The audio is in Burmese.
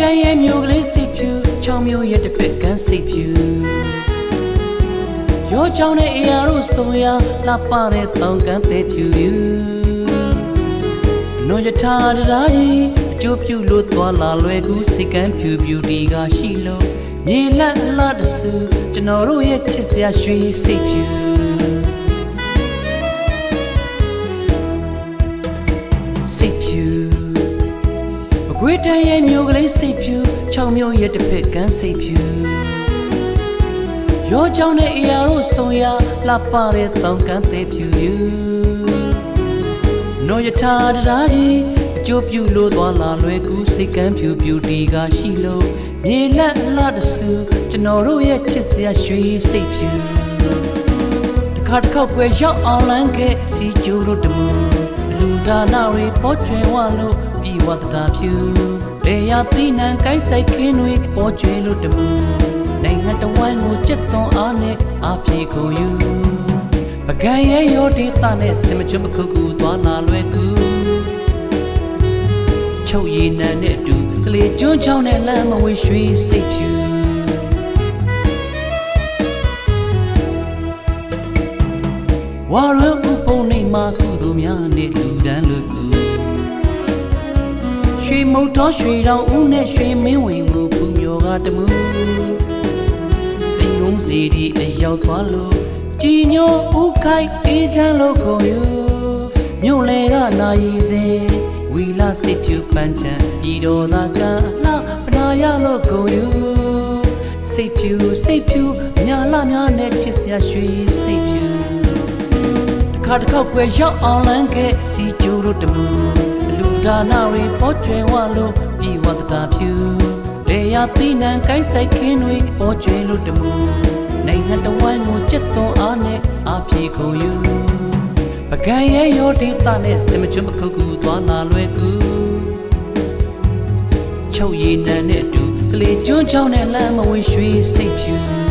တန်ရဲ့မျိုးကလေးစိတ်ဖြူချောင်းမျိုးရဲ့တစ်ဖက်ကန်းစိတ်ဖြူရောချောင်းတဲ့အရာတို့ဆုံရလှပတဲ့တောင်ကန်းတဲ့ဖြူဖြူနှောရထားတရားကြီးအကျိုးပြုလို့သွားလာလွယ်ကူစိတ်ကန်းဖြူဖြူဒီကရှိလို့မြေလက်လာတဆူကျွန်တော်တို့ရဲ့ချစ်စရာရွှေစိတ်ဖြူ မကွေးတန်ရဲ့မျိုးကလေးစိတ်ဖြူချောင်းမျိုးရဲ့တစ်ဖက်ကန်းစိတ်ဖြူရောချောင်းတဲ့အရာတို့ဆုံရလှပတဲ့တောင်ကန်းတဲ့ဖြူဖြူနော်ရထားတရားကြီးအကျိုးပြုလို့သွားလာလွယ်ကူစိတ်ကန်းဖြူဖြူဒီကရှိလို့မြေလက်လာတဆူကျွန်တော်တို့ရဲ့ချစ်စရာရွှေစိတ်ဖြူတစ် ခါတစ်ခေါက်ွယ်ရောက်အောင်လန်းခဲ့စီကျိုးလို့တမူလူဒါနာတွေပေါ်ကျွယ်ဝလို့ပြီးဝတတာဖြူလေယာတိနံကိုက်ဆိုင်ခင်းတွေပေါ်ကျွယ်လို့တမူနိုင်ငံတော်ဝန်ကိုကြက်သွန်အားနဲ့အပြေကိုယူပကံရဲ့ရောဒေတာနဲ့စင်မချမခုကူသွားလာလွယ်ကူချုပ်ရည်နံနဲ့အတူစလေကျွန်းချောင်းနဲ့လမ်းမဝေးရွှေစိတ်ဖြူ ဝါရဥပုံနေမှာကုသိုလ်များနဲ့လူဒန်းလူကူရွှေမုတ်တော်ရွှေတောင်ဦးနဲ့ရွှေမင်းဝင်ကိုပူမျောကတမှုသိငုံစီဒီအရောက်သွားလို့ကြည်ညိုဥခိုက်အေးချမ်းလို့ကိုယူမြို့လေကနာရီစဉ်ဝီလာစိတ်ဖြူပန်းချံဤတော်သာကလှပနာရလို့ကိုယူစိတ်ဖြူစိတ်ဖြူညာလာများနဲ့ချစ်စရာရွှေစိတ်ဖြူတစ် ခါတစ်ခေါက်ွယ်ရောက်အောင်လန်းခဲ့စီကျိုးတို့တမူလူဒါနာတွေပေါ်ကျွယ်ဝလို့ပြီးဝတတာဖြူလေယာတိနံကိုက်ဆိုင်ခင်းတွေပေါ်ကျွယ်လို့တမူနိုင်ငံတော်ဝန်ကိုကြက်သွန်အားနဲ့အပြေခုံယူပကံရဲ့ရောဒေတာနဲ့စင်မချွတ်မခုကူသွားလာလွယ်ကူချုပ်ရည်နံနဲ့အတူစလေကျွန်းချောင်းနဲ့လမ်းမဝေးရွှေစိတ်ဖြူ